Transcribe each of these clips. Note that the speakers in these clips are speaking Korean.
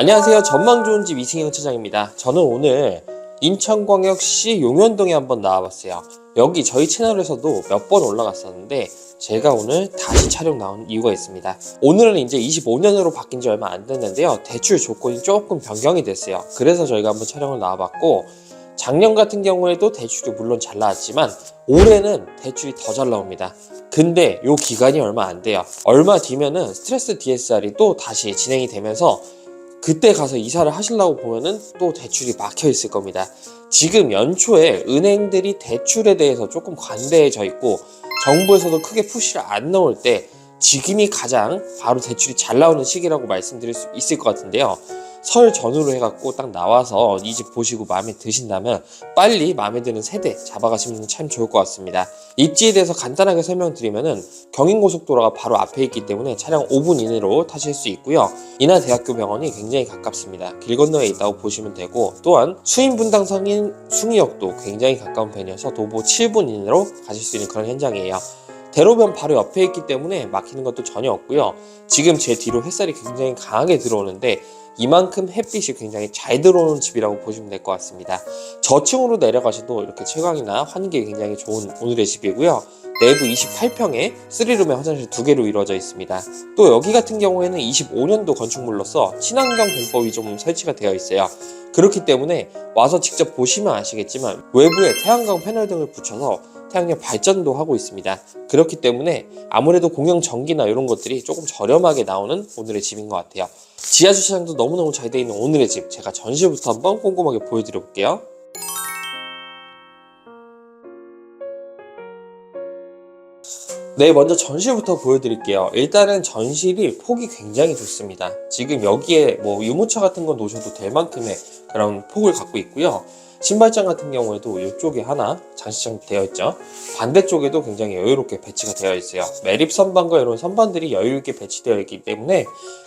안녕하세요. 전망 좋은 집 이승영 차장입니다. 저는 오늘 인천광역시 용현동에 한번 나와봤어요. 여기 저희 채널에서도 몇 번 올라갔었는데 제가 오늘 다시 촬영 나온 이유가 있습니다. 오늘은 이제 25년으로 바뀐 지 얼마 안 됐는데요. 대출 조건이 조금 변경이 됐어요. 그래서 저희가 한번 촬영을 나와봤고 작년 같은 경우에도 대출이 물론 잘 나왔지만 올해는 대출이 더 잘 나옵니다. 근데 요 기간이 얼마 안 돼요. 얼마 뒤면은 스트레스 DSR이 또 다시 진행이 되면서 그때 가서 이사를 하시려고 보면은 또 대출이 막혀 있을 겁니다. 지금 연초에 은행들이 대출에 대해서 조금 관대해져 있고 정부에서도 크게 푸시를 안 넣을 때 지금이 가장 바로 대출이 잘 나오는 시기라고 말씀드릴 수 있을 것 같은데요. 설 전후로 해갖고 딱 나와서 이 집 보시고 마음에 드신다면 빨리 마음에 드는 세대 잡아가시면 참 좋을 것 같습니다. 입지에 대해서 간단하게 설명드리면은 경인고속도로가 바로 앞에 있기 때문에 차량 5분 이내로 타실 수 있고요. 인하대학교 병원이 굉장히 가깝습니다. 길 건너에 있다고 보시면 되고 또한 수인분당선인 숭이역도 굉장히 가까운 편이어서 도보 7분 이내로 가실 수 있는 그런 현장이에요. 대로변 바로 옆에 있기 때문에 막히는 것도 전혀 없고요. 지금 제 뒤로 햇살이 굉장히 강하게 들어오는데 이만큼 햇빛이 굉장히 잘 들어오는 집이라고 보시면 될 것 같습니다. 저층으로 내려가셔도 이렇게 채광이나 환기에 굉장히 좋은 오늘의 집이고요. 내부 28평에 3룸의 화장실 두 개로 이루어져 있습니다. 또 여기 같은 경우에는 25년도 건축물로서 친환경 공법이 좀 설치가 되어 있어요. 그렇기 때문에 와서 직접 보시면 아시겠지만 외부에 태양광 패널 등을 붙여서 태양력 발전도 하고 있습니다. 그렇기 때문에 아무래도 공영 전기나 이런 것들이 조금 저렴하게 나오는 오늘의 집인 것 같아요. 지하 주차장도 너무너무 잘 되어 있는 오늘의 집 제가 전시부터 한번 꼼꼼하게 보여드려 볼게요. 네, 먼저 전실부터 보여드릴게요. 일단은 전실이 폭이 굉장히 좋습니다. 지금 여기에 뭐 유모차 같은 거 놓으셔도 될 만큼의 그런 폭을 갖고 있고요. 신발장 같은 경우에도 이쪽에 하나 장식장 되어 있죠. 반대쪽에도 굉장히 여유롭게 배치가 되어 있어요. 매립 선반과 이런 선반들이 여유 있게 배치되어 있기 때문에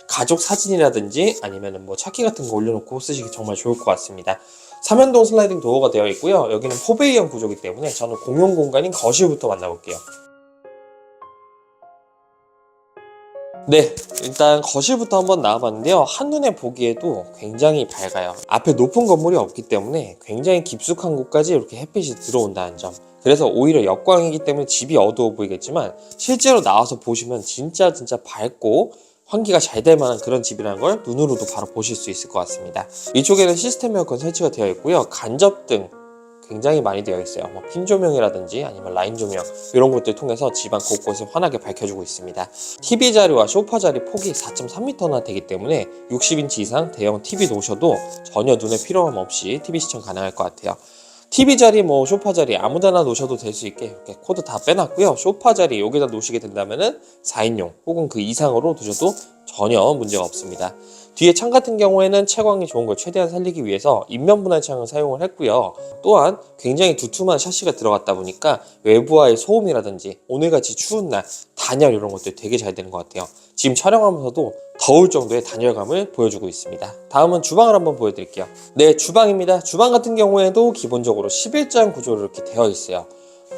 가족 사진이라든지 아니면 뭐 차키 같은 거 올려놓고 쓰시기 정말 좋을 것 같습니다. 삼연동 슬라이딩 도어가 되어 있고요. 여기는 포베이형 구조이기 때문에 저는 공용 공간인 거실부터 만나볼게요. 네, 일단 거실부터 한번 나와봤는데요. 한눈에 보기에도 굉장히 밝아요. 앞에 높은 건물이 없기 때문에 굉장히 깊숙한 곳까지 이렇게 햇빛이 들어온다는 점. 그래서 오히려 역광이기 때문에 집이 어두워 보이겠지만 실제로 나와서 보시면 진짜 진짜 밝고 환기가 잘 될 만한 그런 집이라는 걸 눈으로도 바로 보실 수 있을 것 같습니다. 이쪽에는 시스템 에어컨 설치가 되어 있고요. 간접등 굉장히 많이 되어 있어요. 뭐 핀 조명이라든지 아니면 라인 조명 이런 것들 통해서 집안 곳곳을 환하게 밝혀주고 있습니다. TV 자리와 소파 자리 폭이 4.3m나 되기 때문에 60인치 이상 대형 TV 놓으셔도 전혀 눈에 필요함 없이 TV 시청 가능할 것 같아요. TV 자리, 뭐 소파 자리 아무데나 놓으셔도 될 수 있게 이렇게 코드 다 빼놨고요. 소파 자리 여기다 놓으시게 된다면은 4인용 혹은 그 이상으로 두셔도 전혀 문제가 없습니다. 뒤에 창 같은 경우에는 채광이 좋은 걸 최대한 살리기 위해서 인면 분할 창을 사용을 했고요. 또한 굉장히 두툼한 샤시가 들어갔다 보니까 외부와의 소음이라든지 오늘같이 추운 날 단열 이런 것들 되게 잘 되는 것 같아요. 지금 촬영하면서도 더울 정도의 단열감을 보여주고 있습니다. 다음은 주방을 한번 보여드릴게요. 네, 주방입니다. 주방 같은 경우에도 기본적으로 11장 구조로 이렇게 되어 있어요.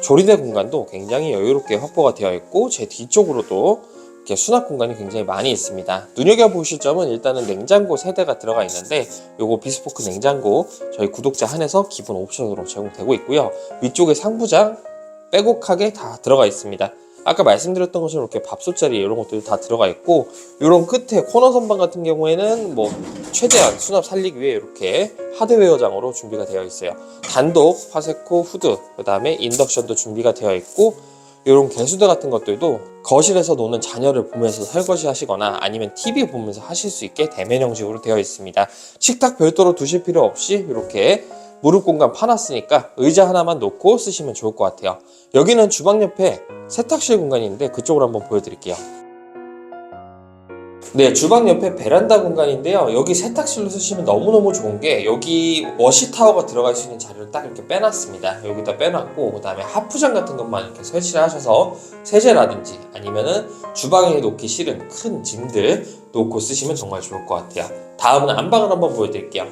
조리대 공간도 굉장히 여유롭게 확보가 되어 있고 제 뒤쪽으로도 이렇게 수납 공간이 굉장히 많이 있습니다. 눈여겨보실 점은 일단은 냉장고 세대가 들어가 있는데 요거 비스포크 냉장고 저희 구독자 한해서 기본 옵션으로 제공되고 있고요. 위쪽에 상부장 빼곡하게 다 들어가 있습니다. 아까 말씀드렸던 것처럼 이렇게 밥솥자리 이런 것들이 다 들어가 있고 이런 끝에 코너 선반 같은 경우에는 뭐 최대한 수납 살리기 위해 이렇게 하드웨어장으로 준비가 되어 있어요. 단독 화세코 후드 그 다음에 인덕션도 준비가 되어 있고 이런 개수대 같은 것들도 거실에서 노는 자녀를 보면서 설거지 하시거나 아니면 TV 보면서 하실 수 있게 대면 형식으로 되어 있습니다. 식탁 별도로 두실 필요 없이 이렇게 무릎 공간 파놨으니까 의자 하나만 놓고 쓰시면 좋을 것 같아요. 여기는 주방 옆에 세탁실 공간인데 그쪽으로 한번 보여드릴게요. 네, 주방 옆에 베란다 공간인데요. 여기 세탁실로 쓰시면 너무너무 좋은 게 여기 워시타워가 들어갈 수 있는 자리를 딱 이렇게 빼놨습니다. 여기다 빼놨고 그 다음에 하프장 같은 것만 이렇게 설치를 하셔서 세제라든지 아니면은 주방에 놓기 싫은 큰 짐들 놓고 쓰시면 정말 좋을 것 같아요. 다음은 안방을 한번 보여드릴게요.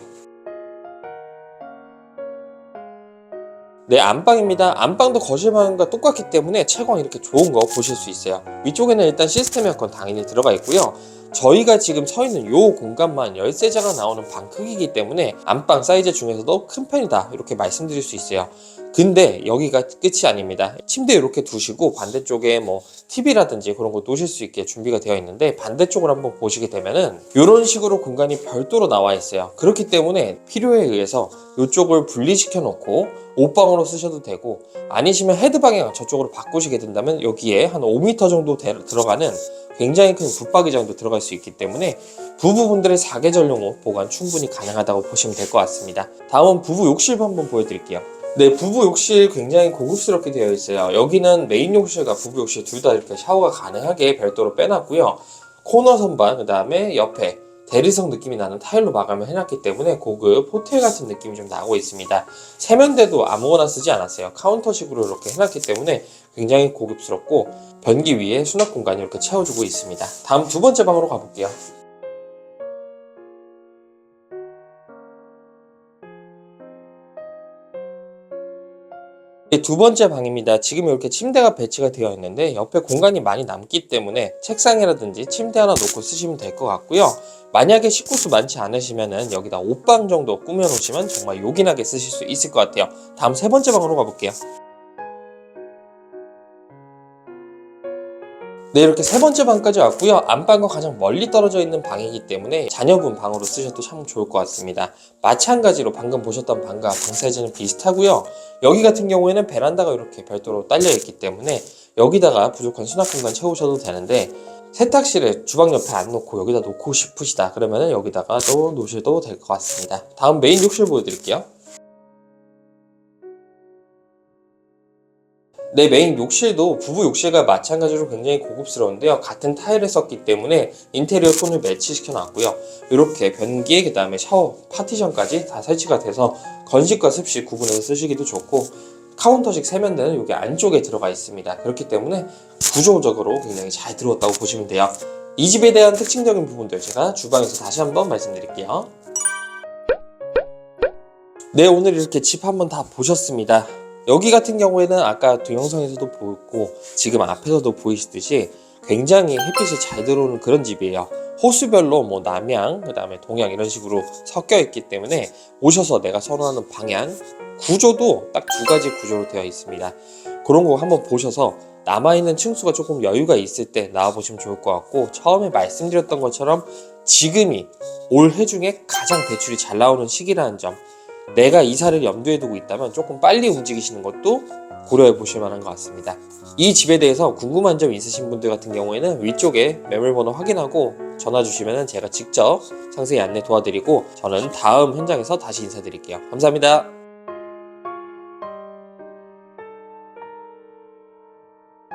네, 안방입니다. 안방도 거실 방과 똑같기 때문에 채광 이렇게 좋은 거 보실 수 있어요. 위쪽에는 일단 시스템 에어컨 당연히 들어가 있고요. 저희가 지금 서 있는 요 공간만 열쇠자가 나오는 방 크기이기 때문에 안방 사이즈 중에서도 큰 편이다 이렇게 말씀드릴 수 있어요. 근데 여기가 끝이 아닙니다. 침대 이렇게 두시고 반대쪽에 뭐 TV라든지 그런 거 놓으실 수 있게 준비가 되어 있는데 반대쪽을 한번 보시게 되면은 이런 식으로 공간이 별도로 나와 있어요. 그렇기 때문에 필요에 의해서 이쪽을 분리시켜 놓고 옷방으로 쓰셔도 되고 아니시면 헤드 방향 저쪽으로 바꾸시게 된다면 여기에 한 5m 정도 되- 들어가는 굉장히 큰 붙박이장도 들어갈 수 있기 때문에 부부분들의 사계절용 옷 보관 충분히 가능하다고 보시면 될 것 같습니다. 다음은 부부 욕실 한번 보여드릴게요. 네, 부부 욕실 굉장히 고급스럽게 되어 있어요. 여기는 메인 욕실과 부부 욕실 둘 다 이렇게 샤워가 가능하게 별도로 빼놨고요. 코너 선반, 그 다음에 옆에 대리석 느낌이 나는 타일로 마감을 해놨기 때문에 고급 호텔 같은 느낌이 좀 나고 있습니다. 세면대도 아무거나 쓰지 않았어요. 카운터식으로 이렇게 해놨기 때문에 굉장히 고급스럽고 변기 위에 수납 공간이 이렇게 채워주고 있습니다. 다음 두 번째 방으로 가볼게요. 두 번째 방입니다. 지금 이렇게 침대가 배치가 되어 있는데 옆에 공간이 많이 남기 때문에 책상이라든지 침대 하나 놓고 쓰시면 될 것 같고요. 만약에 식구수 많지 않으시면은 여기다 옷방 정도 꾸며 놓으시면 정말 요긴하게 쓰실 수 있을 것 같아요. 다음 세 번째 방으로 가볼게요. 네, 이렇게 세 번째 방까지 왔고요. 안방과 가장 멀리 떨어져 있는 방이기 때문에 자녀분 방으로 쓰셔도 참 좋을 것 같습니다. 마찬가지로 방금 보셨던 방과 방 사이즈는 비슷하고요. 여기 같은 경우에는 베란다가 이렇게 별도로 딸려 있기 때문에 여기다가 부족한 수납 공간 채우셔도 되는데 세탁실에 주방 옆에 안 놓고 여기다 놓고 싶으시다 그러면은 여기다가 또 놓으셔도 될 것 같습니다. 다음 메인 욕실 보여드릴게요. 네, 메인 욕실도 부부 욕실과 마찬가지로 굉장히 고급스러운데요. 같은 타일을 썼기 때문에 인테리어 톤을 매치시켜 놨고요. 이렇게 변기, 그 다음에 샤워, 파티션까지 다 설치가 돼서 건식과 습식 구분해서 쓰시기도 좋고 카운터식 세면대는 여기 안쪽에 들어가 있습니다. 그렇기 때문에 구조적으로 굉장히 잘 들어왔다고 보시면 돼요. 이 집에 대한 특징적인 부분들 제가 주방에서 다시 한번 말씀드릴게요. 네, 오늘 이렇게 집 한번 다 보셨습니다. 여기 같은 경우에는 아까 동영상에서도 보였고 지금 앞에서도 보이시듯이 굉장히 햇빛이 잘 들어오는 그런 집이에요. 호수별로 뭐 남향, 그 다음에 동향 이런 식으로 섞여 있기 때문에 오셔서 내가 선호하는 방향, 구조도 딱 두 가지 구조로 되어 있습니다. 그런 거 한번 보셔서 남아있는 층수가 조금 여유가 있을 때 나와보시면 좋을 것 같고 처음에 말씀드렸던 것처럼 지금이 올해 중에 가장 대출이 잘 나오는 시기라는 점 내가 이사를 염두에 두고 있다면 조금 빨리 움직이시는 것도 고려해 보실 만한 것 같습니다. 이 집에 대해서 궁금한 점 있으신 분들 같은 경우에는 위쪽에 매물번호 확인하고 전화 주시면 제가 직접 상세히 안내 도와드리고 저는 다음 현장에서 다시 인사드릴게요. 감사합니다.